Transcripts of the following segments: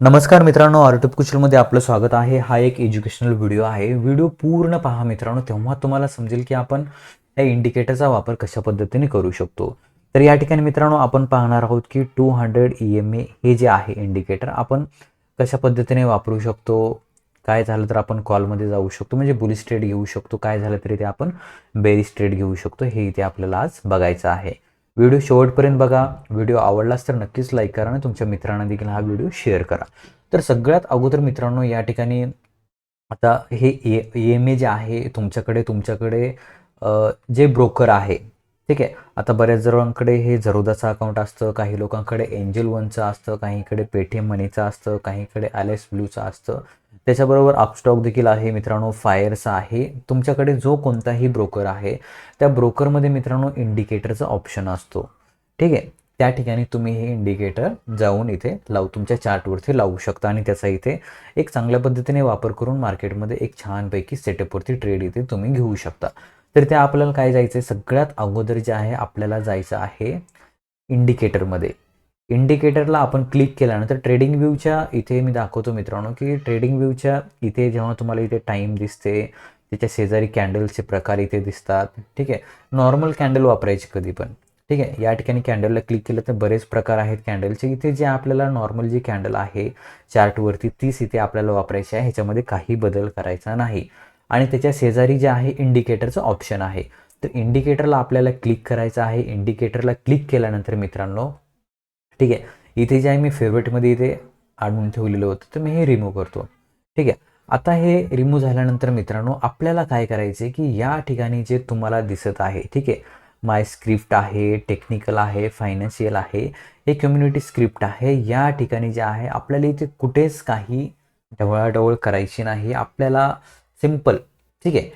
नमस्कार मित्रांनो आर्टअप कुशलमध्ये आपलं स्वागत आहे. हा एक एज्युकेशनल व्हिडिओ आहे. व्हिडिओ पूर्ण पहा मित्रांनो तेव्हा तुम्हाला समजेल की आपण त्या इंडिकेटरचा वापर कशा पद्धतीने करू शकतो. तर या ठिकाणी मित्रांनो आपण पाहणार आहोत की two hundred E M A हे जे आहे इंडिकेटर आपण कशा पद्धतीने वापरू शकतो काय झालं तर आपण कॉलमध्ये जाऊ शकतो म्हणजे बुली स्ट्रेट घेऊ शकतो काय झालं तरी ते आपण बेरी स्ट्रेट घेऊ शकतो हे इथे आपल्याला आज बघायचं आहे. व्हिडिओ शेवटपर्यंत बघा. व्हिडिओ आवडलाच तर नक्कीच लाईक करा आणि तुमच्या मित्रांना देखील हा व्हिडिओ शेअर करा. तर सगळ्यात अगोदर मित्रांनो या ठिकाणी आता हे ए एम ए जे आहे तुमच्याकडे तुमच्याकडे जे ब्रोकर आहे ठीक आहे. आता बऱ्याच जणांकडे हे झरोदाचं अकाउंट असतं काही लोकांकडे एंजल वनचं असतं काहीकडे पेटीएम मनीचं असतं काहीकडे ॲलेस ब्लूचं असतं. त्याच्याबरोबर अपस्टॉक देखील आहे. मित्रांनो फायरचा आहे. तुमच्याकडे जो कोणताही ब्रोकर आहे त्या ब्रोकरमध्ये मित्रांनो इंडिकेटरचा ऑप्शन असतो. ठीक आहे? त्या ठिकाणी तुम्ही हे इंडिकेटर जाऊन इथे लावू तुमच्या चार्टवरती लावू शकता आणि त्याचा इथे एक चांगल्या पद्धतीने वापर करून मार्केटमध्ये एक छानपैकी सेटअपवरती ट्रेड इथे तुम्ही घेऊ शकता. तर ते आपल्याला काय जायचं आहे सगळ्यात अगोदर जे आहे आपल्याला जायचं आहे इंडिकेटरमध्ये इंडिकेटरला आपण क्लिक केल्यानंतर ट्रेडिंग व्ह्यूच्या इथे मी दाखवतो मित्रांनो की ट्रेडिंग व्ह्यूच्या इथे जेव्हा तुम्हाला इथे टाईम दिसते त्याच्या शेजारी कॅन्डलचे प्रकार इथे दिसतात ठीक आहे? नॉर्मल कॅन्डल वापरायचे कधी पण ठीक आहे? या ठिकाणी कॅन्डलला क्लिक केलं तर बरेच प्रकार आहेत कॅन्डलचे इथे जे आपल्याला नॉर्मल जी कॅन्डल आहे चार्टवरती तीच इथे आपल्याला वापरायची आहे. ह्याच्यामध्ये काही बदल करायचा नाही. आणि त्याच्या शेजारी जे आहे इंडिकेटरचं ऑप्शन आहे. तर इंडिकेटरला आपल्याला क्लिक करायचं आहे. इंडिकेटरला क्लिक केल्यानंतर मित्रांनो ठीक आहे. इथे जे आहे मी फेवरेटमध्ये इथे आणून ठेवलेलं होतं तर मी हे रिमूव्ह करतो. ठीक आहे. आता हे रिमूव्ह झाल्यानंतर मित्रांनो आपल्याला काय करायचं आहे की या ठिकाणी जे तुम्हाला दिसत आहे ठीक आहे माय स्क्रिप्ट आहे टेक्निकल आहे फायनान्शियल आहे हे कम्युनिटी स्क्रिप्ट आहे या ठिकाणी जे आहे आपल्याला इथे कुठेच काही ढवळाढवळ करायची नाही आपल्याला सिंपल ठीक आहे.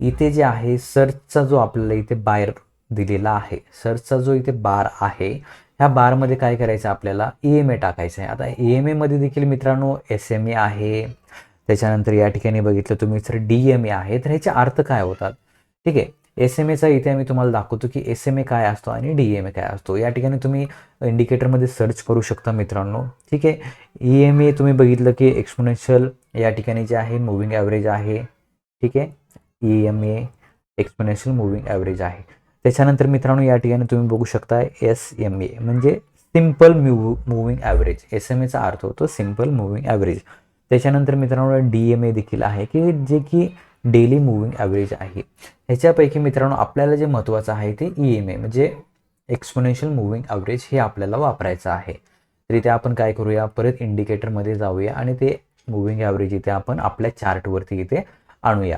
इथे जे आहे सर्चचा जो आपल्याला इथे बाहेर दिलेला आहे सर्चचा जो इथे बार आहे ह्या बारमध्ये काय करायचं आपल्याला? ई एम ए टाकायचं आहे. आता ई एम एमध्ये देखील मित्रांनो एस एम ए आहे. त्याच्यानंतर या ठिकाणी बघितलं तुम्ही तर डी एम ए आहे. तर ह्याचे अर्थ काय होतात? ठीक आहे. एस एम एचा इथे आम्ही तुम्हाला दाखवतो की एस एम ए काय असतो आणि डी एम ए काय असतो. या ठिकाणी तुम्ही इंडिकेटरमध्ये सर्च करू शकता मित्रांनो. ठीक आहे. ई एम ए तुम्ही बघितलं की एक्सपोनेन्शियल या ठिकाणी जे आहे मुव्हिंग ॲव्हरेज आहे. ठीक आहे. E M A exponential moving average आहे. त्याच्यानंतर मित्रांनो या ठिकाणी तुम्ही बघू शकता एस एम ए म्हणजे सिंपल म्यू मुव्हिंग ॲव्हरेज एस एम एचा अर्थ होतो सिंपल मुव्हिंग ॲव्हरेज त्याच्यानंतर मित्रांनो डी एम ए देखील आहे की जे की डेली मुव्हिंग ॲव्हरेज आहे. ह्याच्यापैकी मित्रांनो आपल्याला जे महत्त्वाचं आहे ते ई एम ए म्हणजे एक्सपोनेन्शियल मुव्हिंग ॲव्हरेज हे आपल्याला वापरायचं आहे. तर इथे आपण काय करूया परत इंडिकेटरमध्ये जाऊया आणि ते मुव्हिंग ॲव्हरेज इथे आपण आपल्या चार्टवरती इथे आणूया.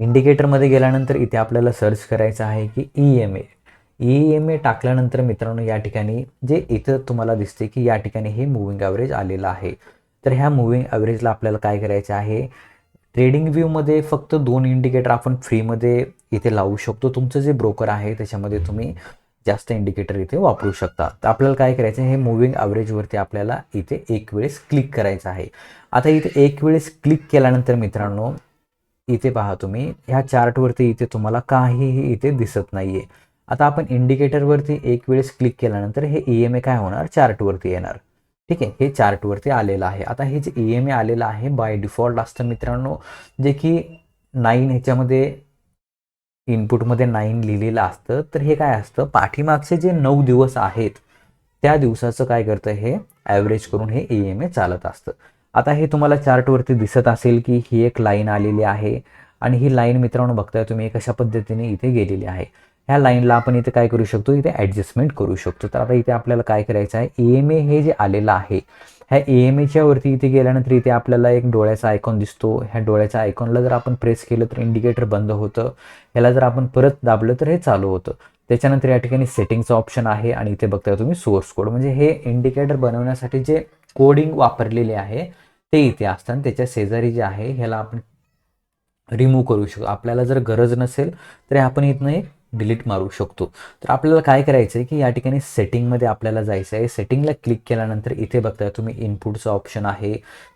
इंडिकेटरमध्ये गेल्यानंतर इथे आपल्याला सर्च करायचं आहे की E M A E M A टाकल्यानंतर मित्रांनो या ठिकाणी जे इथं तुम्हाला दिसते की या ठिकाणी हे मुव्हिंग ॲव्हरेज आलेलं आहे. तर ह्या मुव्हिंग ॲव्हरेजला आपल्याला काय करायचं आहे? ट्रेडिंग व्ह्यूमध्ये फक्त दोन इंडिकेटर आपण फ्रीमध्ये इथे लावू शकतो. तुमचं जे ब्रोकर आहे त्याच्यामध्ये तुम्ही जास्त इंडिकेटर इथे वापरू शकता. तर आपल्याला काय करायचं आहे? हे मुव्हिंग ॲव्हरेजवरती आपल्याला इथे एक वेळेस क्लिक करायचं आहे. आता इथे एक वेळेस क्लिक केल्यानंतर मित्रांनो इथे पहा तुम्ही ह्या चार्टवरती इथे तुम्हाला काहीही इथे दिसत नाही आहे आता आपण इंडिकेटरवरती एक वेळेस क्लिक केल्यानंतर हे ई एम ए काय होणार? चार्टवरती येणार. ठीक आहे हे चार्टवरती आलेलं आहे. आता हे जे ई एम ए आलेलं आहे बाय डिफॉल्ट असतं मित्रांनो जे की नाईन ह्याच्यामध्ये इनपुटमध्ये नाईन लिहिलेलं असतं. तर हे काय असतं? पाठीमागचे जे नऊ दिवस आहेत त्या दिवसाचं काय करतं हे? ॲव्हरेज करून हे ई एम ए चालत असतं. आता हे तुम्हाला चार्टवरती दिसत असेल की ही एक लाईन आलेली आहे आणि ही लाईन मित्रांनो बघताय तुम्ही कशा पद्धतीने इथे गेलेली आहे. ह्या लाईनला आपण इथे काय करू शकतो? इथे ॲडजस्टमेंट करू शकतो. तर आता इथे आपल्याला काय करायचं आहे? ई एम ए हे जे आलेलं आहे ह्या ई एम एच्या वरती इथे गेल्यानंतर इथे आपल्याला एक डोळ्याचा आयकॉन दिसतो. ह्या डोळ्याच्या आयकॉनला जर आपण प्रेस केलं तर इंडिकेटर बंद होतं. ह्याला जर आपण परत दाबलं तर हे चालू होतं. त्याच्यानंतर या ठिकाणी सेटिंगचं ऑप्शन आहे आणि इथे बघताय तुम्ही सोर्स कोड म्हणजे हे इंडिकेटर बनवण्यासाठी जे कोडिंग वापरलेले आहे ते इथे असतात त्याच्या शेजारी जे आहे ह्याला आपण रिमूव्ह करू शकतो. आपल्याला जर गरज नसेल तर आपण इथनं एक डिलीट मारू शकतो. तर आपल्याला काय करायचं आहे की या ठिकाणी सेटिंगमध्ये आपल्याला जायचं आहे. सेटिंगला क्लिक केल्यानंतर इथे बघताय तुम्ही इनपुटचं ऑप्शन आहे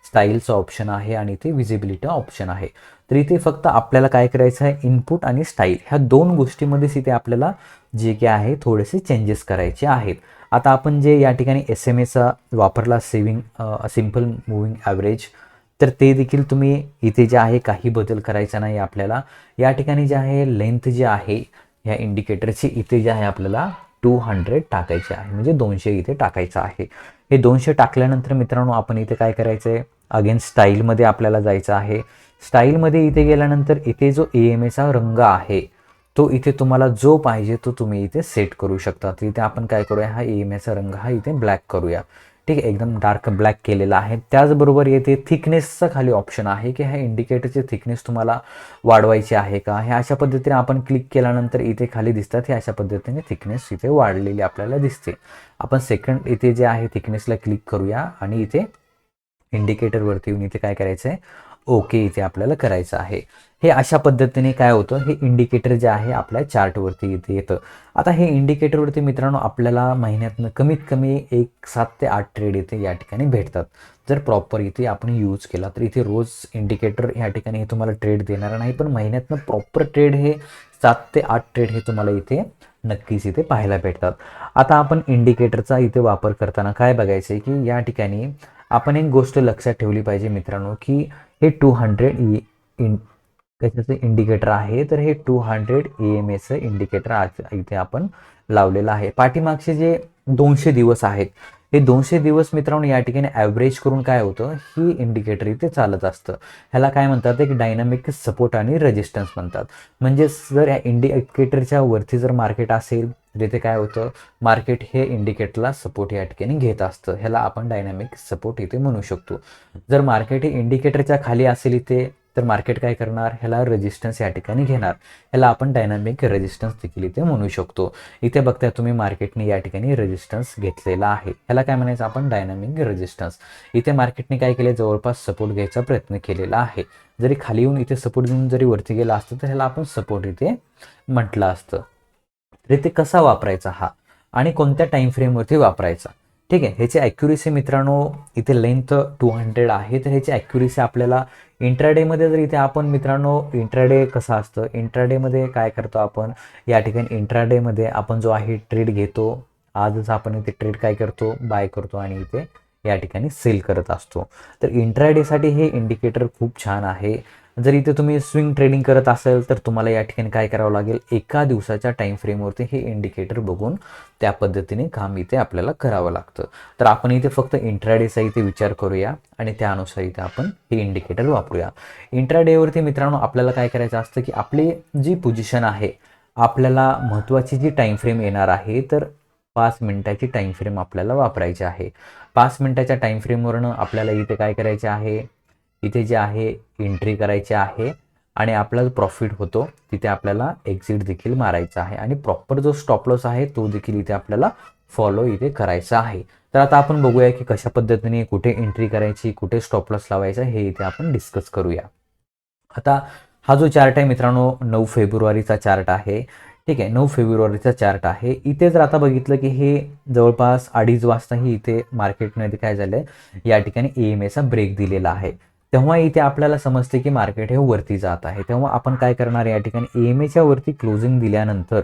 स्टाईलचं ऑप्शन आहे आणि इथे विजिबिलिटी ऑप्शन आहे. तर इथे फक्त आपल्याला काय करायचं आहे? इनपुट आणि स्टाईल ह्या दोन गोष्टीमध्येच इथे आपल्याला जे काही आहे थोडेसे चेंजेस करायचे आहेत. आता आपण जे या ठिकाणी एस एम एचा वापरला सेविंग सिंपल मुव्हिंग ॲव्हरेज तर ते देखील तुम्ही इथे जे आहे काही बदल करायचा नाही आपल्याला. या ठिकाणी जे आहे लेंथ जे आहे ह्या इंडिकेटरची इथे जे आहे आपल्याला टू हंड्रेड टाकायचे आहे. म्हणजे दोनशे इथे टाकायचं आहे. हे दोनशे टाकल्यानंतर मित्रांनो आपण इथे काय करायचं आहे अगेन स्टाईलमध्ये आपल्याला जायचं आहे. स्टाईलमध्ये इथे गेल्यानंतर इथे जो ए एम एचा रंग आहे तो इथे तुम्हाला जो पाहिजे तो तुम्ही इथे सेट करू शकता. तर इथे आपण काय करूया हा ए एम एचा रंग हा इथे ब्लॅक करूया. ठीक आहे एकदम डार्क ब्लॅक केलेला आहे. त्याचबरोबर येथे थिकनेसचा खाली ऑप्शन आहे की ह्या इंडिकेटरची थिकनेस तुम्हाला वाढवायची आहे का? हे अशा पद्धतीने आपण क्लिक केल्यानंतर इथे खाली दिसतात. हे अशा पद्धतीने थिकनेस इथे वाढलेली आपल्याला दिसते. आपण सेकंड इथे जे आहे थिकनेसला क्लिक करूया आणि इथे इंडिकेटरवरती येऊन इथे काय करायचं आहे ओके इथे आपल्याला करायचं आहे. हे अशा पद्धतीने काय होतं? हे इंडिकेटर जे आहे आपल्या चार्टवरती इथे येतं. आता हे इंडिकेटरवरती मित्रांनो आपल्याला महिन्यातनं कमीत कमी एक सात ते आठ ट्रेड इथे या ठिकाणी भेटतात. जर प्रॉपर इथे आपण यूज केला तर इथे रोज इंडिकेटर या ठिकाणी हे तुम्हाला ट्रेड देणार नाही पण महिन्यातनं प्रॉपर ट्रेड हे सात ते आठ ट्रेड हे तुम्हाला इथे नक्कीच इथे पाहायला भेटतात. आता आपण इंडिकेटरचा इथे वापर करताना काय बघायचं आहे की या ठिकाणी आपण एक गोष्ट लक्षात ठेवली पाहिजे मित्रांनो की हे टू हंड्रेड इन कशाचं इंडिकेटर आहे? तर हे टू हंड्रेड ए एम एचं इंडिकेटर आज इथे आपण लावलेलं आहे. पाठीमागचे जे दोनशे दिवस आहेत हे दोनशे दिवस मित्रांनो या ठिकाणी ॲव्हरेज करून काय होतं? ही इंडिकेटर इथे चालत असतं. ह्याला काय म्हणतात? एक डायनामिक सपोर्ट आणि रेजिस्टन्स म्हणतात. म्हणजे जर या इंडिकेटरच्या वरती जर मार्केट असेल तर इथे काय होतं? मार्केट हे इंडिकेटरला सपोर्ट या ठिकाणी घेत असतं. ह्याला आपण डायनामिक सपोर्ट इथे म्हणू शकतो. जर मार्केट हे इंडिकेटरच्या खाली असेल इथे तर मार्केट काय करणार? ह्याला रेजिस्टन्स या ठिकाणी घेणार. ह्याला आपण डायनामिक रेजिस्टन्स देखील इथे म्हणू शकतो. इथे बघताय तुम्ही मार्केटने या ठिकाणी रेजिस्टन्स घेतलेला आहे. ह्याला काय म्हणायचं? आपण डायनामिक रेजिस्टन्स इथे मार्केटने काय केले? जवळपास सपोर्ट घ्यायचा प्रयत्न केलेला आहे. जरी खाली येऊन इथे सपोर्ट घेऊन जरी वरती गेला असतं तर ह्याला आपण सपोर्ट इथे म्हटलं असतं. तर इथे कसा वापरायचा हा? आणि कोणत्या टाईम फ्रेमवरती वापरायचा? ठीक आहे ह्याची ॲक्युरेसी मित्रांनो इथे लेंथ टू हंड्रेड आहे. तर ह्याची ॲक्युरेसी आपल्याला इंट्राडेमध्ये जर इथे आपण मित्रांनो इंट्राडे कसं असतं? इंट्राडेमध्ये काय करतो आपण? या ठिकाणी इंट्राडेमध्ये आपण जो आहे ट्रेड घेतो. आजच आपण इथे ट्रेड काय करतो? बाय करतो आणि इथे या ठिकाणी सेल करत असतो. तर इंट्राडेसाठी हे इंडिकेटर खूप छान आहे. जर इथे तुम्ही स्विंग ट्रेडिंग करत असेल तर तुम्हाला या ठिकाणी काय करावं लागेल? एका दिवसाच्या टाईम फ्रेमवरती हे इंडिकेटर बघून त्या पद्धतीने काम इथे आपल्याला करावं लागतं. तर आपण इथे फक्त इंट्राडेचा इथे विचार करूया आणि त्यानुसार इथे आपण हे इंडिकेटर वापरूया. इंट्राडेवरती मित्रांनो आपल्याला काय करायचं असतं की आपली जी पोझिशन आहे आपल्याला महत्त्वाची जी टाईम फ्रेम येणार आहे तर पाच मिनिटाची टाईम फ्रेम आपल्याला वापरायची आहे. पाच मिनिटाच्या टाईम फ्रेमवरनं आपल्याला इथे काय करायचे आहे? इथे जे आहे एंट्री करायची आहे आणि आपला जो प्रॉफिट होतो तिथे आपल्याला एक्झिट देखील मारायचा आहे. आणि प्रॉपर जो स्टॉप लॉस आहे तो देखील इथे आपल्याला फॉलो इथे करायचा आहे. तर आता आपण बघूया की कशा पद्धतीने कुठे एंट्री करायची कुठे स्टॉप लॉस लावायचा हे इथे आपण डिस्कस करूया. आता हा जो चार्ट आहे मित्रांनो नऊ फेब्रुवारीचा चार्ट आहे. ठीक आहे नऊ फेब्रुवारीचा चार्ट आहे. इथे जर आता बघितलं की हे जवळपास अडीच वाजताही इथे मार्केटमध्ये काय झालं या ठिकाणी ए एम एचा ब्रेक दिलेला आहे. तेव्हा इथे आपल्याला समजते की मार्केट हे वरती जात आहे. तेव्हा आपण काय करणार? या ठिकाणी ए एम एच्या वरती क्लोजिंग दिल्यानंतर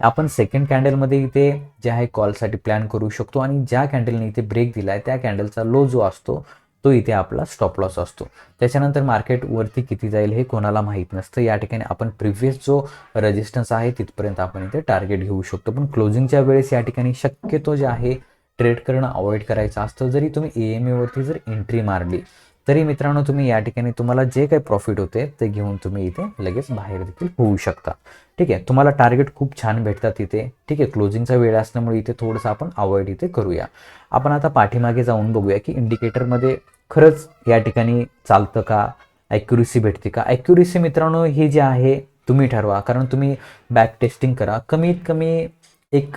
आपण सेकंड कॅन्डलमध्ये इथे जे आहे कॉलसाठी प्लॅन करू शकतो आणि ज्या कॅन्डलने इथे ब्रेक दिला आहे त्या कॅन्डलचा लो जो असतो तो इथे आपला स्टॉप लॉस असतो. त्याच्यानंतर मार्केट वरती किती जाईल हे कोणाला माहीत नसतं. या ठिकाणी आपण प्रिव्हियस जो रेजिस्टन्स आहे तिथपर्यंत आपण इथे टार्गेट घेऊ शकतो. पण क्लोजिंगच्या वेळेस या ठिकाणी शक्यतो जे आहे ट्रेड करणं अवॉइड करायचं असतं. जरी तुम्ही ए एम एवरती जर एंट्री मारली तरी मित्रांनो तुम्ही या ठिकाणी तुम्हाला जे काही प्रॉफिट होते ते घेऊन तुम्ही इथे लगेच बाहेर देखील होऊ शकता. ठीक आहे? तुम्हाला टार्गेट खूप छान भेटतात इथे. ठीक आहे? क्लोजिंगचा वेळ असल्यामुळे इथे थोडंसं आपण अवॉइड इथे करूया. आपण आता पाठीमागे जाऊन बघूया की इंडिकेटरमध्ये खरंच या ठिकाणी चालतं का? ॲक्युरेसी भेटते का? ॲक्युरेसी मित्रांनो हे जे आहे तुम्ही ठरवा. कारण तुम्ही बॅक टेस्टिंग करा. कमीत कमी एक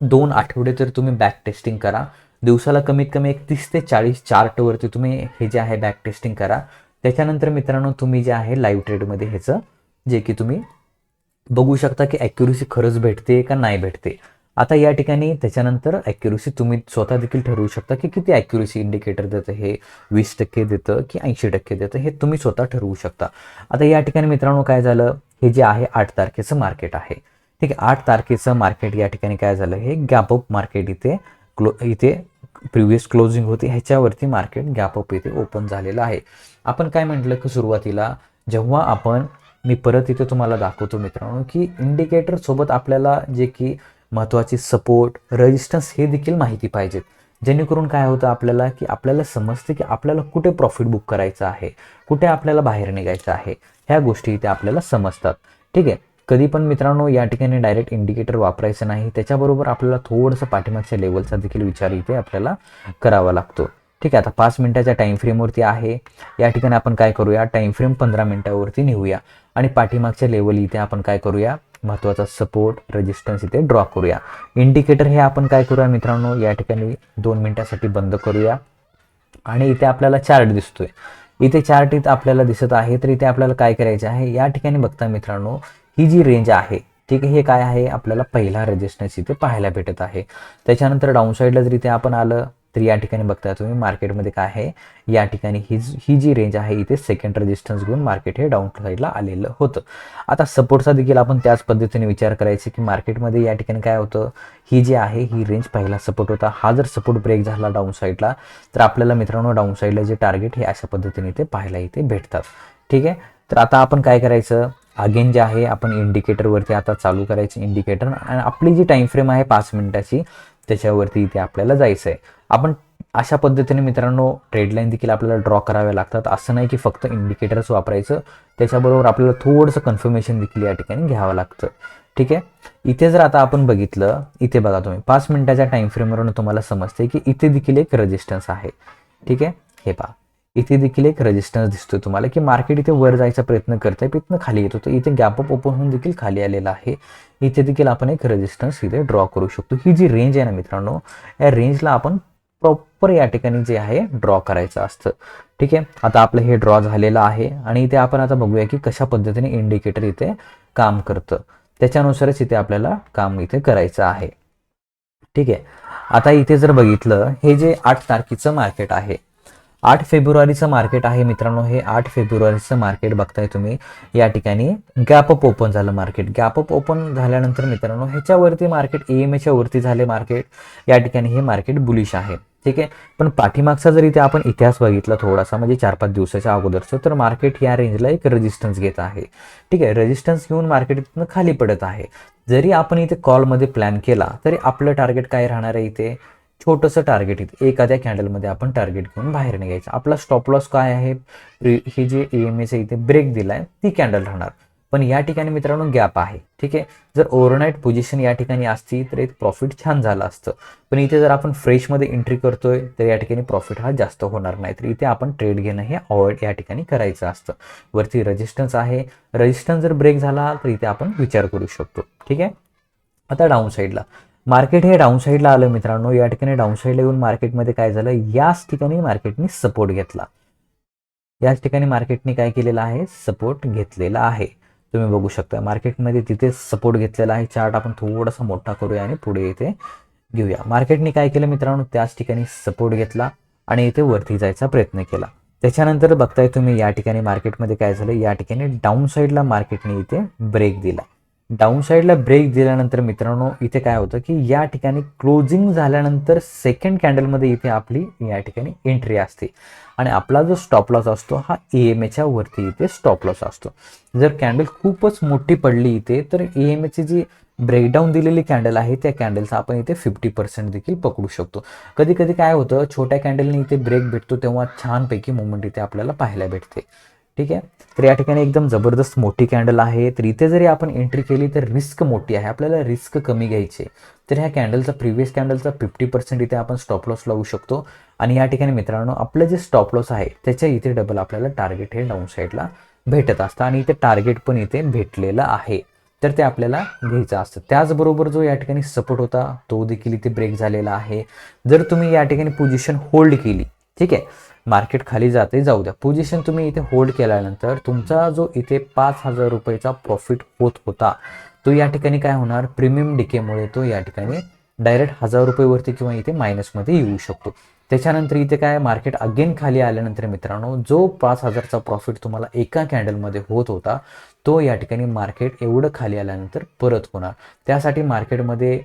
दोन आठवडे तर तुम्ही बॅक टेस्टिंग करा. दिवसाला कमीत कमी एक तीस ते चाळीस चार्टवरती तुम्ही हे जे आहे बॅक टेस्टिंग करा. त्याच्यानंतर मित्रांनो तुम्ही जे आहे लाईव्ह ट्रेडमध्ये ह्याचं जे की तुम्ही बघू शकता की ॲक्युरेसी खरंच भेटते का नाही भेटते. आता या ठिकाणी त्याच्यानंतर ॲक्युरेसी तुम्ही स्वतः देखील ठरवू शकता की किती ॲक्युरेसी इंडिकेटर देतं हे वीस टक्के देतं की ऐंशी टक्के देतं हे तुम्ही स्वतः ठरवू शकता. आता या ठिकाणी मित्रांनो काय झालं? हे जे आहे आठ तारखेचं मार्केट आहे. ठीक आहे आठ तारखेचं मार्केट या ठिकाणी काय झालं? हे गॅप अप मार्केट इथे क्लो इथे प्रिव्हियस क्लोजिंग होती ह्याच्यावरती मार्केट गॅप अप इथे ओपन झालेलं आहे. आपण काय म्हटलं की सुरुवातीला? जेव्हा आपण मी परत इथे तुम्हाला दाखवतो मित्रांनो की इंडिकेटर सोबत आपल्याला जे की महत्त्वाचे सपोर्ट रेजिस्टन्स हे देखील माहिती पाहिजेत. जेणेकरून काय होतं आपल्याला की आपल्याला समजते की आपल्याला कुठे प्रॉफिट बुक करायचं आहे कुठे आपल्याला बाहेर निघायचं आहे ह्या गोष्टी इथे आपल्याला समजतात. ठीक आहे? कधी पण मित्रांनो या ठिकाणी डायरेक्ट इंडिकेटर वापरायचं नाही. त्याच्याबरोबर आपल्याला थोडंसं पाठीमागच्या लेवलचा देखील विचार इथे आपल्याला करावा लागतो. ठीक आहे आता पाच मिनिटाच्या टाईम फ्रेमवरती आहे. या ठिकाणी आपण काय करूया? टाईम फ्रेम पंधरा मिनिटावरती नेऊया. आणि पाठीमागच्या लेवल इथे आपण काय करूया? महत्त्वाचा सपोर्ट रेजिस्टन्स इथे ड्रॉ करूया. इंडिकेटर हे आपण काय करूया मित्रांनो? या ठिकाणी दोन मिनिटासाठी बंद करूया. आणि इथे आपल्याला चार्ट दिसतोय. इथे चार्ट इथं आपल्याला दिसत आहे तर इथे आपल्याला काय करायचं आहे? या ठिकाणी बघता मित्रांनो ही जी रेंज आहे ठीक आहे हे काय आहे? आपल्याला पहिला रेजिस्टन्स इथे पाहायला भेटत आहे. त्याच्यानंतर डाऊन साईडला जर इथे आपण आलं तर या ठिकाणी बघताय तुम्ही मार्केटमध्ये काय आहे? या ठिकाणी ही ही जी रेंज आहे इथे सेकंड रेजिस्टन्स घेऊन मार्केट हे डाऊन साईडला आलेलं होतं. आता सपोर्टचा देखील आपण त्याच पद्धतीने विचार करायचे की मार्केटमध्ये या ठिकाणी काय होतं? ही जी आहे ही रेंज पहिला सपोर्ट होता. हा जर सपोर्ट ब्रेक झाला डाऊन साईडला तर आपल्याला मित्रांनो डाऊन साईडला जे टार्गेट हे अशा पद्धतीने इथे पाहायला इथे भेटतात. ठीक आहे? तर आता आपण काय करायचं? अगेन जे आहे आपण इंडिकेटरवरती आता चालू करायचं इंडिकेटर आणि आपली जी टाईम फ्रेम आहे पाच मिनिटाची त्याच्यावरती इथे आपल्याला जायचं आहे आपण अशा पद्धतीने मित्रांनो ट्रेडलाईन देखील आपल्याला ड्रॉ कराव्या लागतात. असं नाही की फक्त इंडिकेटर्स वापरायचं त्याच्याबरोबर आपल्याला थोडंसं कन्फर्मेशन देखील या ठिकाणी घ्यावं लागतं. ठीक आहे? इथे जर आता आपण बघितलं इथे बघा तुम्ही पाच मिनिटाच्या टाईम फ्रेमवरून तुम्हाला समजते की इथे देखील एक रेजिस्टन्स आहे. ठीक आहे? हे पहा. इथे देखील एक रेजिस्टन्स दिसतोय तुम्हाला की मार्केट इथे वर जायचा प्रयत्न करतंय इथनं खाली येतो. तर इथे गॅप अप ओपन होऊन देखील खाली आलेला आहे. इथे देखील आपण एक रेजिस्टन्स इथे ड्रॉ करू शकतो. ही जी रेंज आहे ना मित्रांनो या रेंजला आपण प्रॉपर या ठिकाणी जे आहे ड्रॉ करायचं असतं. ठीक आहे? आता आपलं हे ड्रॉ झालेलं आहे आणि इथे आपण आता बघूया की कशा पद्धतीने इंडिकेटर इथे काम करतं. त्याच्यानुसारच इथे आपल्याला काम इथे करायचं आहे. ठीक आहे? आता इथे जर बघितलं हे जे आठ तारखेचं मार्केट आहे आठ फेब्रुवारीचं मार्केट आहे मित्रांनो हे आठ फेब्रुवारीचं मार्केट बघताय तुम्ही. या ठिकाणी गॅप अप ओपन झालं मार्केट. गॅप अप ओपन झाल्यानंतर मित्रांनो ह्याच्यावरती मार्केट ई एम एच्या वरती झाले मार्केट. या ठिकाणी हे मार्केट बुलिश आहे. ठीक आहे? पण पाठीमागचा जर इथे आपण इतिहास बघितला थोडासा म्हणजे चार पाच दिवसाच्या अगोदरचं तर मार्केट या रेंजला एक रेजिस्टन्स घेत आहे. ठीक आहे? रेजिस्टन्स घेऊन मार्केट इथनं खाली पडत आहे. जरी आपण इथे कॉलमध्ये प्लॅन केला तरी आपलं टार्गेट काय राहणार आहे इथे? छोटंसं टार्गेट इथे एखाद्या कॅन्डलमध्ये आपण टार्गेट घेऊन बाहेर निघायचं. आपला स्टॉप लॉस काय आहे? हे जे ई एम एचं इथे ब्रेक दिलाय ती कॅन्डल राहणार. पण या ठिकाणी मित्रांनो गॅप आहे. ठीक आहे? जर ओव्हरनाईट पोझिशन या ठिकाणी असती तर एक प्रॉफिट छान झालं असतं. पण इथे जर आपण फ्रेशमध्ये एंट्री करतोय तर या ठिकाणी प्रॉफिट हा जास्त होणार नाही. तर इथे आपण ट्रेड घेणं हे अवॉइड या ठिकाणी करायचं असतं. वरती रेजिस्टन्स आहे. रजिस्टन्स जर ब्रेक झाला तर इथे आपण विचार करू शकतो. ठीक आहे? आता डाऊन साईडला मार्केट हे डाऊन साईडला आलं मित्रांनो. या ठिकाणी डाऊन साईडला येऊन मार्केटमध्ये काय झालं? याच ठिकाणी मार्केटने सपोर्ट घेतला. याच ठिकाणी मार्केटने काय केलेलं आहे? सपोर्ट घेतलेला आहे. तुम्ही बघू शकता मार्केटमध्ये तिथे सपोर्ट घेतलेला आहे. चार्ट आपण थोडासा मोठा करूया आणि पुढे इथे घेऊया. मार्केटने काय केलं मित्रांनो? त्याच ठिकाणी सपोर्ट घेतला आणि इथे वरती जायचा प्रयत्न केला. त्याच्यानंतर बघताय तुम्ही या ठिकाणी मार्केटमध्ये काय झालं? या ठिकाणी डाऊन साईडला मार्केटने इथे ब्रेक दिला. डाऊन साईडला ब्रेक दिल्यानंतर मित्रांनो इथे काय होतं की या ठिकाणी क्लोजिंग झाल्यानंतर सेकंड कॅन्डलमध्ये इथे आपली या ठिकाणी एंट्री असते. आणि आपला जो स्टॉप लॉस असतो हा ए एम एच्या वरती इथे स्टॉप लॉस असतो. जर कॅन्डल खूपच मोठी पडली इथे तर ए एम एची जी ब्रेकडाऊन दिलेली कॅन्डल आहे त्या कॅन्डलचा आपण इथे फिफ्टी पर्सेंट देखील पकडू शकतो. कधी कधी काय होतं छोट्या कॅन्डलने इथे ब्रेक भेटतो तेव्हा छानपैकी मुवमेंट इथे आपल्याला पाहायला भेटते. ठीक आहे? तर या ठिकाणी एकदम जबरदस्त मोठी कॅन्डल आहे. तर इथे जरी आपण एंट्री केली तर रिस्क मोठी आहे. आपल्याला रिस्क कमी घ्यायची तर ह्या कॅन्डलचा प्रिव्हियस कॅन्डलचा फिफ्टी पर्सेंट इथे आपण स्टॉप लॉस लावू शकतो. आणि या ठिकाणी मित्रांनो आपलं जे स्टॉप लॉस आहे त्याच्या इथे डबल आपल्याला टार्गेट हे डाऊन साईडला भेटत असतं. आणि इथे टार्गेट पण इथे भेटलेलं आहे. तर ते आपल्याला घ्यायचं असतं. त्याचबरोबर जो या ठिकाणी सपोर्ट होता तो देखील इथे ब्रेक झालेला आहे. जर तुम्ही या ठिकाणी पोझिशन होल्ड केली ठीक आहे. मार्केट खाली जाते जाऊ द्या. पोझिशन तुम्ही इथे होल्ड केल्यानंतर तुमचा जो इथे पाच हजार रुपयेचा प्रॉफिट होत होता तो या ठिकाणी काय होणार? प्रीमियम डिकेमुळे तो या ठिकाणी डायरेक्ट हजार रुपयेवरती किंवा इथे मायनसमध्ये येऊ शकतो. त्याच्यानंतर इथे काय? मार्केट अगेन खाली आल्यानंतर मित्रांनो जो पाच हजारचा प्रॉफिट तुम्हाला एका कॅन्डलमध्ये होत होता तो या ठिकाणी मार्केट एवढं खाली आल्यानंतर परत होणार. त्यासाठी मार्केटमध्ये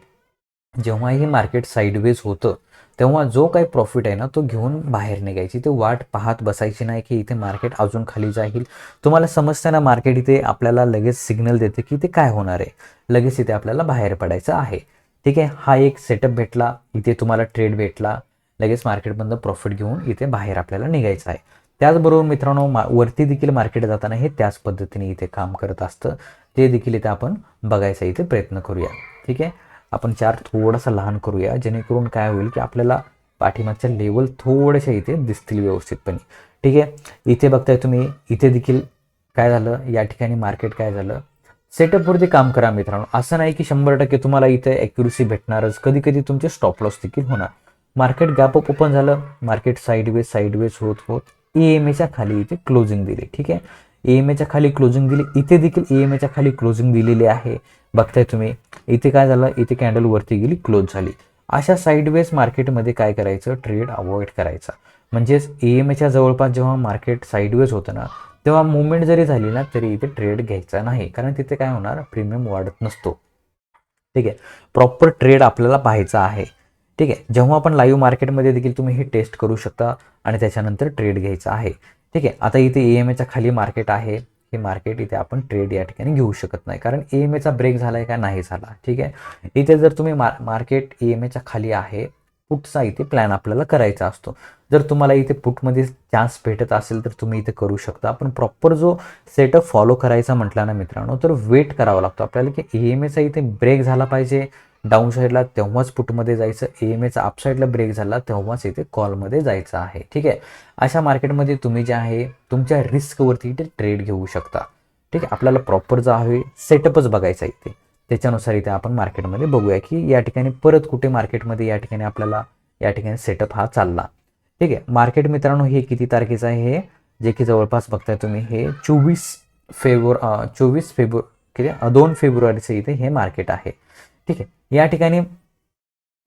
जेव्हाही मार्केट साईडवेज होतं तेव्हा जो काही प्रॉफिट आहे ना तो घेऊन बाहेर निघायची. ते वाट पाहत बसायची नाही की इथे मार्केट अजून खाली जाईल. तुम्हाला समजतं ना मार्केट इथे आपल्याला लगेच सिग्नल देते की ते काय होणार आहे. लगेच इथे आपल्याला बाहेर पडायचं आहे. ठीक आहे? हा एक सेटअप भेटला. इथे तुम्हाला ट्रेड भेटला. लगेच मार्केटमधनं प्रॉफिट घेऊन इथे बाहेर आपल्याला निघायचं आहे. त्याचबरोबर मित्रांनो मा वरती देखील मार्केट जाताना हे त्याच पद्धतीने इथे काम करत असतं. ते देखील इथे आपण बघायचा इथे प्रयत्न करूया. ठीक आहे? आपण चार थोडासा लहान करूया जेणेकरून काय होईल की आपल्याला पाठीमागच्या लेवल थोड्याशा इथे दिसतील व्यवस्थितपणे. ठीक आहे? इथे बघताय तुम्ही इथे देखील काय झालं? या ठिकाणी मार्केट काय झालं? सेटअपवरती काम करा मित्रांनो. असं नाही की शंभर टक्के तुम्हाला इथे ॲक्युरेसी भेटणारच. कधी कधी तुमचे स्टॉप लॉस देखील होणार. मार्केट गॅप अप ओपन झालं. मार्केट साईडवेज साईडवेज होत होत ई एम एच्या खाली इथे क्लोजिंग दिली. ठीक आहे? ई एम एच्या खाली क्लोजिंग दिली. इथे देखील ई एम एच्या खाली क्लोजिंग दिलेली आहे. बघताय तुम्ही. इथे काय झालं? इथे कॅन्डल वरती गेली क्लोज झाली. अशा साईडवेज मार्केटमध्ये काय करायचं? ट्रेड अवॉइड करायचा. म्हणजेच ए एम एच्या जवळपास जेव्हा मार्केट साईडवेज होतं ना तेव्हा मुवमेंट जरी झाली ना तरी इथे ट्रेड घ्यायचा नाही. कारण तिथे काय होणार? प्रीमियम वाढत नसतो. ठीक आहे? प्रॉपर ट्रेड आपल्याला पाहायचा आहे. ठीक आहे? जेव्हा आपण लाईव्ह मार्केटमध्ये देखील तुम्ही हे टेस्ट करू शकता आणि त्याच्यानंतर ट्रेड घ्यायचा आहे. ठीक आहे? आता इथे ई एम एच्या खाली मार्केट आहे. हे मार्केट इथे आपण ट्रेड या ठिकाणी घेऊ शकत नाही. कारण ई एम एचा ब्रेक झाला आहे का? नाही झाला. ठीक आहे? इथे जर तुम्ही मार मार्केट ई एम एच्या खाली आहे पुटचा इथे प्लॅन आपल्याला करायचा असतो. जर तुम्हाला इथे पुटमध्ये चान्स भेटत असेल तर तुम्ही इथे करू शकता. पण प्रॉपर जो सेटअप फॉलो करायचा म्हटला ना मित्रांनो तर वेट करावा लागतो. आपल्याला की ई एम एचा इथे ब्रेक झाला पाहिजे. डाऊन साईडला तेव्हाच पुटमध्ये जायचं ए एम एचा अपसाईडला ब्रेक झाला तेव्हाच इथे कॉलमध्ये जायचं आहे. ठीक आहे? अशा मार्केटमध्ये तुम्ही जे आहे तुमच्या रिस्कवरती इथे ट्रेड घेऊ शकता. ठीक आहे? आपल्याला प्रॉपर जो आहे सेटअपच बघायचा इथे. त्याच्यानुसार इथे आपण मार्केटमध्ये बघूया की या ठिकाणी परत कुठे मार्केटमध्ये या ठिकाणी आपल्याला या ठिकाणी सेटअप हा चालला. ठीक आहे? मार्केट मित्रांनो हे किती तारखेचं आहे? हे जे की जवळपास बघताय तुम्ही हे चोवीस फेब्रुवार चोवीस फेब्रुवारी किती? दोन फेब्रुवारीचं इथे हे मार्केट आहे. ठीक आहे. या ठिकाणी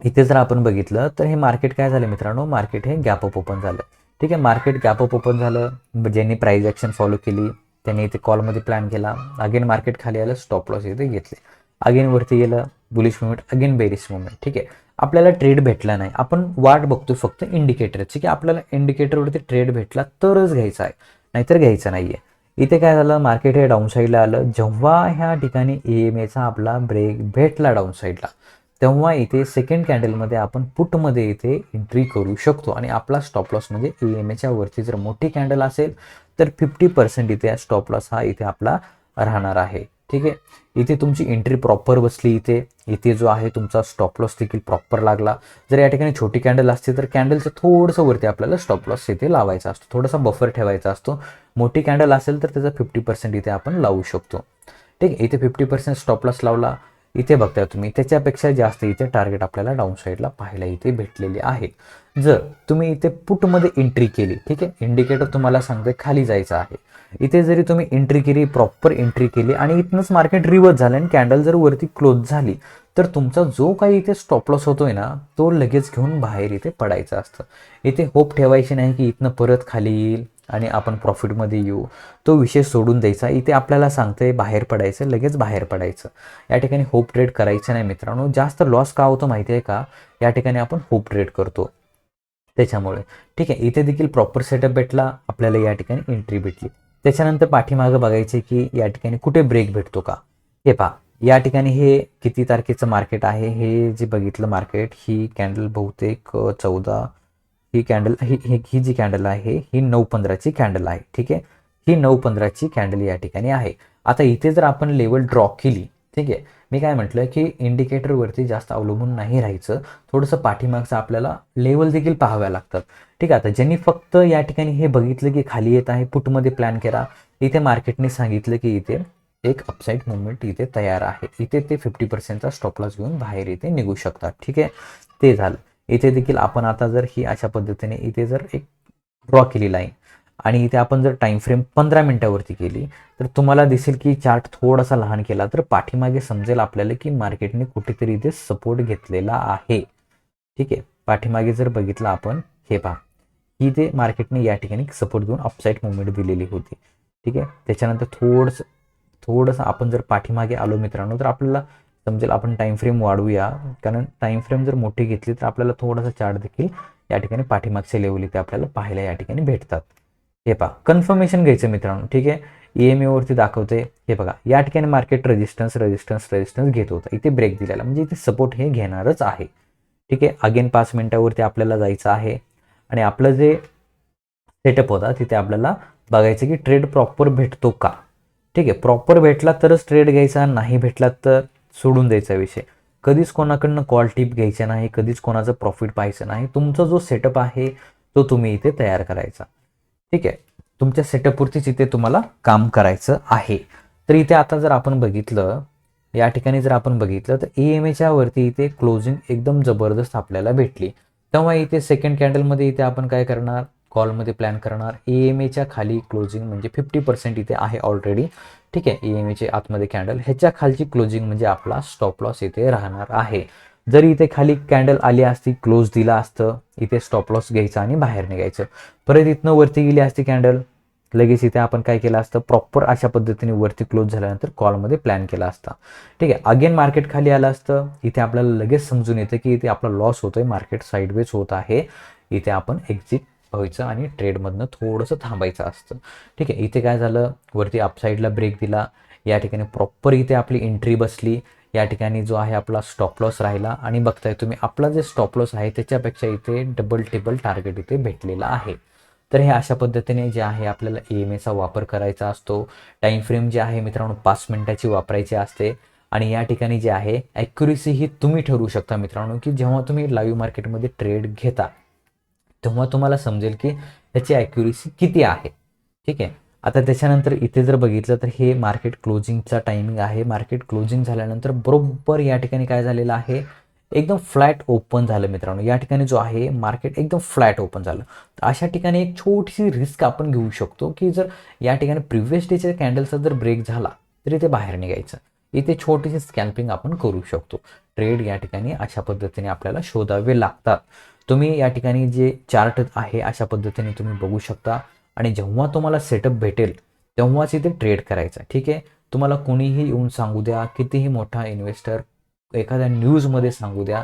इथे जर आपण बघितलं तर हे मार्केट काय झालं मित्रांनो? मार्केट हे गॅप अप ओपन झालं. ठीक आहे मार्केट गॅप अप ओपन झालं. ज्यांनी प्राईज ॲक्शन फॉलो केली त्यांनी इथे कॉलमध्ये प्लॅन केला. अगेन मार्केट खाली आलं स्टॉप लॉस इथे घेतले. अगेन वरती गेलं bullish movement again bearish movement ठीक आहे. आपल्याला ट्रेड भेटला नाही. आपण वाट बघतो फक्त इंडिकेटरची की आपल्याला इंडिकेटरवरती ट्रेड भेटला तरच घ्यायचा आहे. नाहीतर घ्यायचं नाही आहे इथे काय झालं? मार्केट हे डाऊन साईडला आलं. जेव्हा ह्या ठिकाणी ई एम एचा आपला ब्रेक भेटला डाऊन साईडला तेव्हा इथे सेकंड कॅन्डलमध्ये आपण पुटमध्ये इथे एंट्री करू शकतो. आणि आपला स्टॉप लॉस म्हणजे ई एम एच्या वरती जर मोठी कॅन्डल असेल तर फिफ्टी पर्सेंट इथे स्टॉप लॉस हा इथे आपला राहणार आहे. ठीक आहे? इथे तुमची एंट्री प्रॉपर बसली इथे. इथे जो आहे तुमचा स्टॉप लॉस देखील प्रॉपर लागला. जर या ठिकाणी छोटी कॅन्डल असते तर कॅन्डलचं थोडंसं वरती आपल्याला स्टॉप लॉस इथे लावायचा असतो. थोडासा बफर ठेवायचा असतो. मोठी कॅन्डल असेल तर त्याचा फिफ्टी पर्सेंट इथे आपण लावू शकतो. ठीक आहे? इथे फिफ्टी पर्सेंट स्टॉप लॉस लावला. इथे बघताय तुम्ही त्याच्यापेक्षा जास्त इथे टार्गेट आपल्याला डाऊन साईडला पाहायला इथे भेटलेले आहे. जर तुम्ही इथे पुटमध्ये एंट्री केली ठीक आहे? इंडिकेटर तुम्हाला सांगते खाली जायचं आहे. इथे जरी तुम्ही एंट्री केली प्रॉपर एंट्री केली आणि इथनंच मार्केट रिवर्स झालं आणि कॅन्डल जर वरती क्लोज झाली तर तुमचा जो काही इथे स्टॉप लॉस होतोय ना तो लगेच घेऊन बाहेर इथे पडायचा असतं. इथे होप ठेवायची नाही की इथनं परत खाली येईल. आणि आपण प्रॉफिटमध्ये येऊ. तो विषय सोडून द्यायचा. इथे आपल्याला सांगते बाहेर पडायचं लगेच बाहेर पडायचं. या ठिकाणी होप ट्रेड करायचं नाही मित्रांनो. जास्त लॉस का होतो माहिती आहे का? या ठिकाणी आपण होप ट्रेड करतो. त्याच्यामुळे. ठीक आहे. इथे देखील प्रॉपर सेटअप भेटला. आपल्याला या ठिकाणी एंट्री भेटली. त्याच्यानंतर पाठीमागं बघायचे की या ठिकाणी कुठे ब्रेक भेटतो का? हे पहा. या ठिकाणी हे किती तारखेचं मार्केट आहे? हे जे बघितलं मार्केट ही कॅन्डल बहुतेक चौदा ही कॅन्डल ही ही ही जी कॅन्डल आहे ही नऊ पंधराची कॅन्डल आहे ठीक आहे? ही नऊ पंधराची कॅन्डल या ठिकाणी आहे. आता इथे जर आपण लेवल ड्रॉ केली ठीक आहे? मी काय म्हटलं की इंडिकेटरवरती जास्त अवलंबून नाही राहायचं. थोडंसं पाठीमागचं आपल्याला लेवल देखील पाहाव्या लागतात. ठीक आहे? आता ज्यांनी फक्त या ठिकाणी हे बघितलं की खाली येत आहे पुटमध्ये प्लॅन केला इथे मार्केटने सांगितलं की इथे एक अपसाईड मुवमेंट इथे तयार आहे. इथे ते फिफ्टी पर्सेंटचा स्टॉपलॉस घेऊन बाहेर इथे निघू शकतात. ठीक आहे? ते झालं. इथे देखील आपण आता जर ही अशा पद्धतीने इथे जर एक ड्रॉ केली लाईन आणि इथे आपण जर टाइम फ्रेम पंधरा मिनिटावरती केली तर तुम्हाला दिसेल की चार्ट थोडासा लहान केला तर पाठीमागे समजेल आपल्याला की मार्केटने कुठेतरी इथे सपोर्ट घेतलेला आहे. ठीक आहे? पाठीमागे जर बघितलं आपण हे पहा. ही ते मार्केटने या ठिकाणी सपोर्ट देऊन अपसाईड मुवमेंट दिलेली होती. ठीक आहे? त्याच्यानंतर थोडंसं थोडंसं आपण जर पाठीमागे आलो मित्रांनो तर आपल्याला समजेल आपण टाईम फ्रेम वाढवूया. कारण टाईम फ्रेम जर मोठी घेतली तर आपल्याला थोडासा चार्ट देखील या ठिकाणी पाठीमागचे लेवल इथे आपल्याला पाहायला या ठिकाणी भेटतात. हे पहा कन्फर्मेशन घ्यायचं मित्रांनो. ठीक आहे? ई एम वरती दाखवते हे बघा या ठिकाणी मार्केट रेजिस्टन्स रेजिस्टन्स रेजिस्टन्स घेत होतं. इथे ब्रेक दिलेला. म्हणजे इथे सपोर्ट हे घेणारच आहे. ठीक आहे? अगेन पाच मिनिटावरती आपल्याला जायचं आहे. आणि आपलं जे सेटअप होता तिथे आपल्याला बघायचं की ट्रेड प्रॉपर भेटतो का? ठीक आहे? प्रॉपर भेटला तरच ट्रेड घ्यायचा नाही भेटला तर? सोडून द्यायचा विषय. कधीच कोणाकडनं कॉल टिप घ्यायचा नाही कधीच कोणाचं प्रॉफिट पाहायचं नाही. तुमचा जो सेटअप आहे तो तुम्ही इथे तयार करायचा. ठीक आहे? तुमच्या सेटअपवरतीच इथे तुम्हाला काम करायचं आहे. तर इथे आता जर आपण बघितलं या ठिकाणी जर आपण बघितलं तर ई एम एच्या वरती इथे क्लोजिंग एकदम जबरदस्त आपल्याला भेटली. तेव्हा इथे सेकंड कॅन्डलमध्ये इथे आपण काय करणार? कॉलमध्ये प्लॅन करणार. ए एम एच्या खाली क्लोजिंग म्हणजे फिफ्टी पर्सेंट इथे आहे ऑलरेडी ठीक आहे ई एम एचे आतमध्ये कॅन्डल ह्याच्या खालची क्लोजिंग म्हणजे आपला स्टॉप लॉस इथे राहणार आहे. जरी इथे खाली कॅन्डल आली असती क्लोज दिला असतं इथे स्टॉप लॉस घ्यायचं आणि बाहेर निघायचं. परत इथनं वरती गेली असती कॅन्डल लगेच इथे आपण काय केलं असतं प्रॉपर अशा पद्धतीने वरती क्लोज झाल्यानंतर कॉलमध्ये प्लॅन केला असता. ठीक आहे अगेन मार्केट खाली आलं असतं. इथे आपल्याला लगेच समजून येतं की इथे आपला लॉस होतोय मार्केट साईडवेज होत आहे. इथे आपण एक्झिट व्हायचं आणि ट्रेडमधनं थोडंसं थांबायचं असतं. ठीक आहे इथे काय झालं? वरती अपसाईडला ब्रेक दिला. या ठिकाणी प्रॉपर इथे आपली एंट्री बसली. या ठिकाणी जो आहे आपला स्टॉप लॉस राहिला. आणि बघताय तुम्ही आपला जे स्टॉप लॉस आहे त्याच्यापेक्षा इथे डबल टेबल टार्गेट इथे भेटलेला आहे. तर हे अशा पद्धतीने जे आहे आपल्याला ई एम एचा वापर करायचा असतो. टाईम फ्रेम जे आहे मित्रांनो पाच मिनिटाची वापरायची असते. आणि या ठिकाणी जे आहे ॲक्युरेसी ही तुम्ही ठरवू शकता मित्रांनो की जेव्हा तुम्ही लाईव्ह मार्केटमध्ये ट्रेड घेता तेव्हा तुम्हाला समजेल की त्याची ॲक्युरेसी किती आहे. ठीक आहे? आता त्याच्यानंतर इथे जर बघितलं तर हे मार्केट क्लोजिंगचा टायमिंग आहे. मार्केट क्लोजिंग झाल्यानंतर बरोबर या ठिकाणी काय झालेलं आहे? एकदम फ्लॅट ओपन झालं मित्रांनो. या ठिकाणी जो आहे मार्केट एकदम फ्लॅट ओपन झालं. तर अशा ठिकाणी एक छोटीशी रिस्क आपण घेऊ शकतो की जर या ठिकाणी प्रिव्हियस डेच्या कॅन्डलचा जर ब्रेक झाला तर इथे बाहेर निघायचं. इथे छोटीशी स्कॅल्पिंग आपण करू शकतो. ट्रेड या ठिकाणी अशा पद्धतीने आपल्याला शोधावे लागतात. तुम्ही या ठिकाणी जे चार्ट आहे अशा पद्धतीने तुम्ही बघू शकता. आणि जेव्हा तुम्हाला सेटअप भेटेल तेव्हाच इथे ट्रेड करायचा. ठीक आहे? तुम्हाला कोणीही येऊन सांगू द्या कितीही मोठा इन्व्हेस्टर एखाद्या न्यूजमध्ये सांगू द्या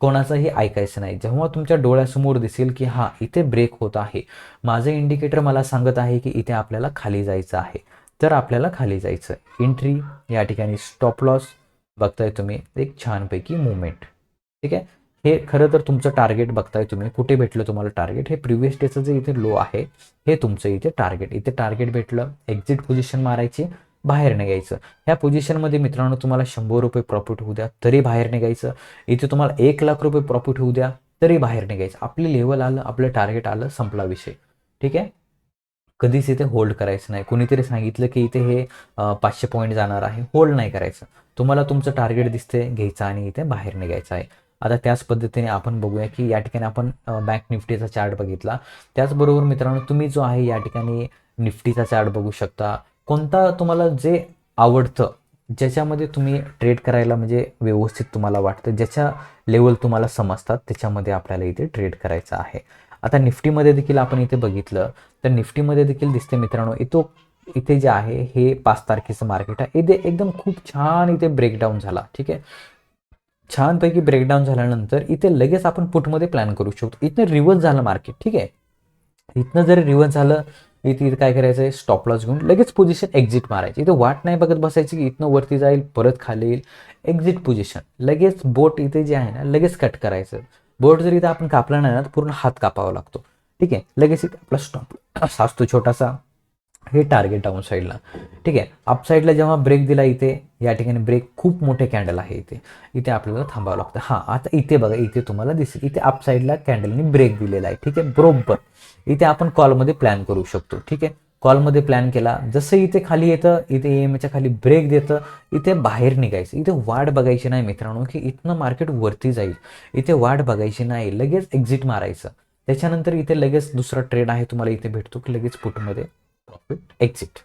कोणाचंही ऐकायचं नाही. जेव्हा तुमच्या डोळ्यासमोर दिसेल की हा इथे ब्रेक होत आहे. माझं इंडिकेटर मला सांगत आहे की इथे आपल्याला खाली जायचं आहे. तर आपल्याला खाली जायचं. एंट्री या ठिकाणी स्टॉप लॉस बघताय तुम्ही एक छानपैकी मुवमेंट ठीक आहे? हे खरं तर तुमचं टार्गेट बघताय तुम्ही. कुठे भेटलं तुम्हाला टार्गेट हे प्रिव्हियस डेचं जे इथे लो आहे हे तुमचं इथे टार्गेट इथे टार्गेट भेटलं एक्झिट पोझिशन मारायची बाहेर निघायचं. ह्या पोझिशनमध्ये मित्रांनो तुम्हाला शंभर रुपये प्रॉफिट होऊ द्या तरी बाहेर निघायचं. इथे तुम्हाला एक लाख रुपये प्रॉफिट होऊ द्या तरी बाहेर निघायचं. आपले लेवल आलं आपलं टार्गेट आलं संपला विषय. ठीक आहे? कधीच इथे होल्ड करायचं नाही. कोणीतरी सांगितलं की इथे हे पाचशे पॉईंट जाणार आहे. होल्ड नाही करायचं. तुम्हाला तुमचं टार्गेट दिसते घ्यायचं आणि इथे बाहेर निघायचं आहे. आता त्याच पद्धतीने आपण बघूया की या ठिकाणी आपण बँक निफ्टीचा चार्ट बघितला. त्याचबरोबर मित्रांनो तुम्ही जो आहे या ठिकाणी निफ्टीचा चार्ट बघू शकता. कोणता तुम्हाला जे आवडतं ज्याच्यामध्ये तुम्ही ट्रेड करायला म्हणजे व्यवस्थित तुम्हाला वाटतं ज्याच्या लेवल तुम्हाला समजतात त्याच्यामध्ये आपल्याला इथे ट्रेड करायचं आहे. आता निफ्टीमध्ये देखील आपण इथे बघितलं तर निफ्टीमध्ये देखील दिसते मित्रांनो इथो इथे जे आहे हे पाच तारखेचं मार्केट आहे. इथे एकदम खूप छान इथे ब्रेकडाऊन झाला ठीक आहे? छानपैकी ब्रेकडाऊन झाल्यानंतर इथे लगेच आपण पुटमध्ये प्लॅन करू शकतो. इथनं रिव्हर्स झालं मार्केट ठीक आहे? इथनं जरी रिव्हर्स झालं इथे इथं काय करायचं आहे? स्टॉप लॉस घेऊन लगेच पोझिशन एक्झिट मारायची. इथे वाट नाही बघत बसायची की इथनं वरती जाईल परत खाली येईल. एक्झिट पोझिशन लगेच बोट इथे जे आहे ना लगेच कट करायचं. बोट जर इथं आपण कापला नाही ना तर पूर्ण हात कापावा लागतो. ठीक आहे? लगेच इथे आपला स्टॉप असतो छोटासा. हे टार्गेट डाऊन साईडला ठीक आहे? अपसाईडला जेव्हा ब्रेक दिला इथे या ठिकाणी ब्रेक खूप मोठे कॅन्डल आहे इथे. इथे आपल्याला थांबावं लागतं. हां आता इथे बघा इथे तुम्हाला दिसेल. इथे अपसाईडला कॅन्डलनी ब्रेक दिलेला आहे. ठीक आहे? बरोबर. इथे आपण कॉलमध्ये प्लॅन करू शकतो. ठीक आहे? कॉलमध्ये प्लॅन केला. जसं इथे खाली येतं इथे ई एम एच्या खाली ब्रेक देतं इथे बाहेर निघायचं. इथे वाट बघायची नाही मित्रांनो की इथनं मार्केट वरती जाईल. इथे वाट बघायची नाही लगेच एक्झिट मारायचं. त्याच्यानंतर इथे लगेच दुसरा ट्रेड आहे तुम्हाला इथे भेटतो की लगेच पुटमध्ये प्रॉफिट एक्झिट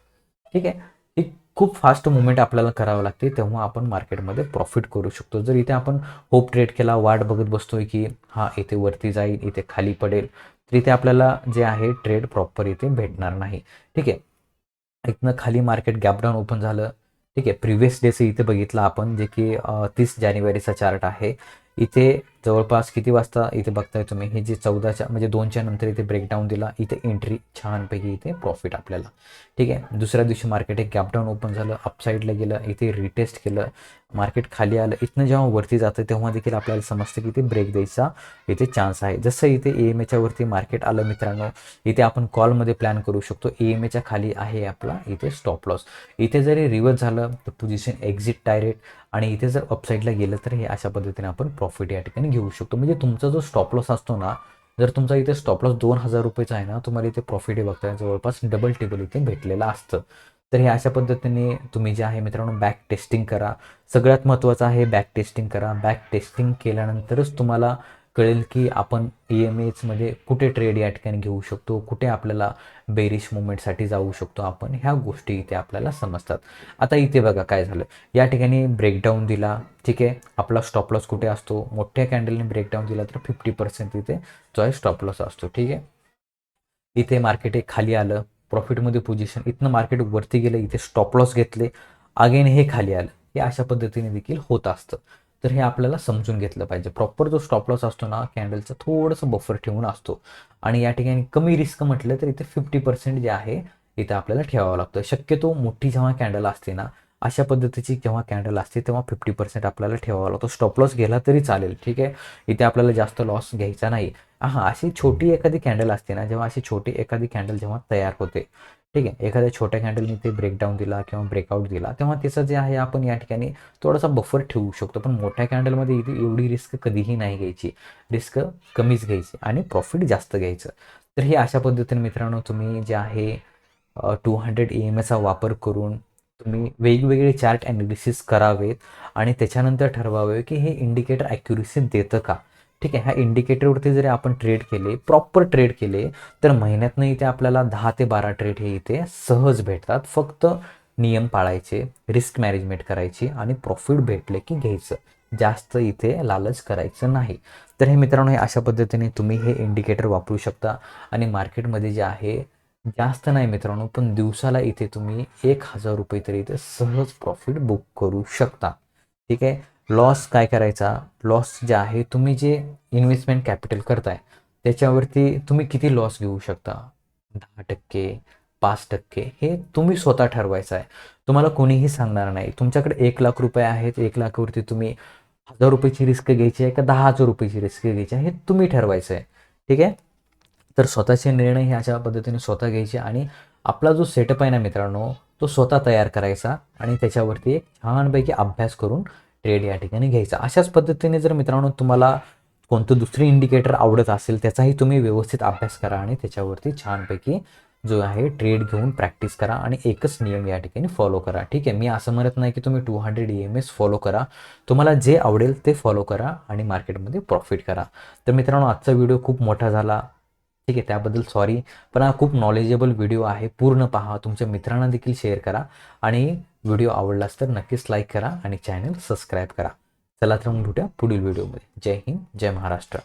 ठीक आहे? ही खूप फास्ट मुवमेंट आपल्याला करावं लागते तेव्हा आपण मार्केटमध्ये प्रॉफिट करू शकतो. जर इथे आपण होप ट्रेड केला वाट बघत बसतोय की हा इथे वरती जाईल इथे खाली पडेल तर इथे आपल्याला जे आहे ट्रेड प्रॉपर इथे भेटणार नाही. ठीक आहे? इथनं खाली मार्केट गॅपडाऊन ओपन झालं. ठीक आहे? प्रिव्हियस डेचं इथे बघितलं आपण जे की तीस जानेवारीचा चार्ट आहे. इथे जवळपास किती वाजता इथे बघताय तुम्ही? हे जे चौदाच्या म्हणजे दोनच्या नंतर इथे ब्रेकडाऊन दिला. इथे एंट्री छानपैकी इथे प्रॉफिट आपल्याला. ठीक आहे? दुसऱ्या दिवशी मार्केट एक गॅपडाऊन ओपन झालं. अपसाईडला गेलं. इथे रिटेस्ट केलं. मार्केट खाली आलं. इथनं जेव्हा वरती जातं तेव्हा देखील आपल्याला समजतं की इथे ब्रेक द्यायचा इथे चान्स आहे. जसं इथे ए एम एच्या वरती मार्केट आलं मित्रांनो इथे आपण कॉलमध्ये प्लॅन करू शकतो. ए एम एच्या खाली आहे आपला इथे स्टॉप लॉस इथे जरी रिव्हर्स झालं तर पोझिशन एक्झिट डायरेक्ट आणि इथे जर अपसाईडला गेलं तर हे अशा पद्धतीने आपण प्रॉफिट या ठिकाणी घेऊ शकतो. म्हणजे तुमचा जो स्टॉप लॉस असतो ना जर तुमचा इथे स्टॉप लॉस दोन हजार रुपयेचा आहे ना तुम्हाला इथे प्रॉफिट हे बघताय जवळपास डबल टेबल इथे भेटलेलं असतं. तर हे अशा पद्धतीने तुम्ही जे आहे मित्रांनो बॅक टेस्टिंग करा. सगळ्यात महत्त्वाचं आहे बॅक टेस्टिंग करा. बॅक टेस्टिंग केल्यानंतरच तुम्हाला कळेल की आपण ई एम एचमध्ये कुठे ट्रेड या ठिकाणी घेऊ शकतो कुठे आपल्याला बेरिश मुवमेंटसाठी जाऊ शकतो आपण ह्या गोष्टी इथे आपल्याला समजतात. आता इथे बघा काय झालं. या ठिकाणी ब्रेकडाऊन दिला ठीक आहे? आपला स्टॉप लॉस कुठे असतो? मोठ्या कॅन्डलने ब्रेकडाऊन दिला तर फिफ्टी पर्सेंट इथे जो आहे स्टॉप लॉस असतो ठीक आहे? इथे मार्केट एक खाली आलं. प्रॉफिटमध्ये पोझिशन इथनं मार्केट वरती गेलं इथे स्टॉप लॉस घेतले. अगेन हे खाली आलं. हे अशा पद्धतीने देखील होत असतं. तर हे आपल्याला समजून घेतलं पाहिजे. प्रॉपर जो स्टॉप लॉस असतो ना कॅन्डलचा थोडंसं बफर ठेवून असतो. आणि या ठिकाणी कमी रिस्क म्हटलं तर इथे फिफ्टी पर्सेंट जे आहे इथे आपल्याला ठेवावं लागतं. शक्यतो मोठी जेव्हा कॅन्डल असते ना अशा पद्धतीची जेव्हा कॅन्डल असते तेव्हा फिफ्टी पर्सेंट आपल्याला ठेवावा लागतो. स्टॉप लॉस गेला तरी चालेल ठीक आहे? इथे आपल्याला जास्त लॉस घ्यायचा नाही. हां अशी छोटी एखादी कॅन्डल असते ना जेव्हा अशी छोटी एखादी कॅन्डल जेव्हा तयार होते ठीक आहे. एखाद्या छोट्या कॅन्डलने ते ब्रेकडाऊन दिला किंवा ब्रेकआउट दिला तेव्हा त्याचं जे आहे आपण या ठिकाणी थोडासा बफर ठेवू शकतो. पण मोठ्या कॅन्डलमध्ये इथे एवढी रिस्क कधीही नाही घ्यायची. रिस्क कमीच घ्यायची आणि प्रॉफिट जास्त घ्यायचं. तर हे अशा पद्धतीने मित्रांनो तुम्ही जे आहे टू हंड्रेड ई एम एचा वापर करून तुम्ही वेगवेगळे चार्ट ॲनालिसिस करावेत आणि त्याच्यानंतर ठरवावे की हे इंडिकेटर ॲक्युरेसी देतं का? ठीक आहे ह्या इंडिकेटरवरती जरी आपण ट्रेड केले प्रॉपर ट्रेड केले तर महिन्यातनं इथे आपल्याला दहा ते बारा ट्रेड हे इथे सहज भेटतात. फक्त नियम पाळायचे रिस्क मॅनेजमेंट करायची आणि प्रॉफिट भेटले की घ्यायचं. जास्त इथे लालच करायचं नाही. तर हे मित्रांनो हे अशा पद्धतीने तुम्ही हे इंडिकेटर वापरू शकता. आणि मार्केटमध्ये जे आहे जास्त नाही मित्रांनो पण दिवसाला इथे तुम्ही एक हजार रुपये तरी इथे सहज प्रॉफिट बुक करू शकता. ठीक आहे? लॉस काय करायचा? लॉस जे आहे तुम्ही जे इन्व्हेस्टमेंट कॅपिटल करताय त्याच्यावरती तुम्ही किती लॉस घेऊ शकता? दहा टक्के पाच टक्के हे तुम्ही स्वतः ठरवायचं आहे. तुम्हाला कोणीही सांगणार नाही. तुमच्याकडे एक लाख रुपये आहेत एक लाखावरती तुम्ही हजार रुपयाची रिस्क घ्यायची आहे का दहा हजार रुपयाची रिस्क घ्यायची आहे हे तुम्ही ठरवायचं आहे. ठीक आहे? तर स्वतःचे निर्णय हे अशा पद्धतीने स्वतः घ्यायचे आणि आपला जो सेटअप आहे ना मित्रांनो तो स्वतः तयार करायचा आणि त्याच्यावरती एक छानपैकी अभ्यास करून ट्रेड या ठिकाणी घ्यायचा. अशाच पद्धतीने जर मित्रांनो तुम्हाला कोणतं दुसरं इंडिकेटर आवडत असेल त्याचाही तुम्ही व्यवस्थित अभ्यास करा आणि त्याच्यावरती छानपैकी जो आहे ट्रेड घेऊन प्रॅक्टिस करा आणि एकच नियम या ठिकाणी फॉलो करा. ठीक आहे मी असं म्हणत नाही की तुम्ही two hundred E M S follow करा. तुम्हाला जे आवडेल ते फॉलो करा आणि मार्केटमध्ये प्रॉफिट करा. तर मित्रांनो आजचा व्हिडिओ खूप मोठा झाला. ठीक आहे त्याबद्दल सॉरी पण हा खूप नॉलेजेबल व्हिडिओ आहे. पूर्ण पहा तुमच्या मित्रांना देखील शेअर करा आणि व्हिडिओ आवडलास तर नक्कीच लाईक करा आणि चॅनल सबस्क्राईब करा. चला तर मग भेटूया पुढील व्हिडिओमध्ये. जय हिंद जय महाराष्ट्र.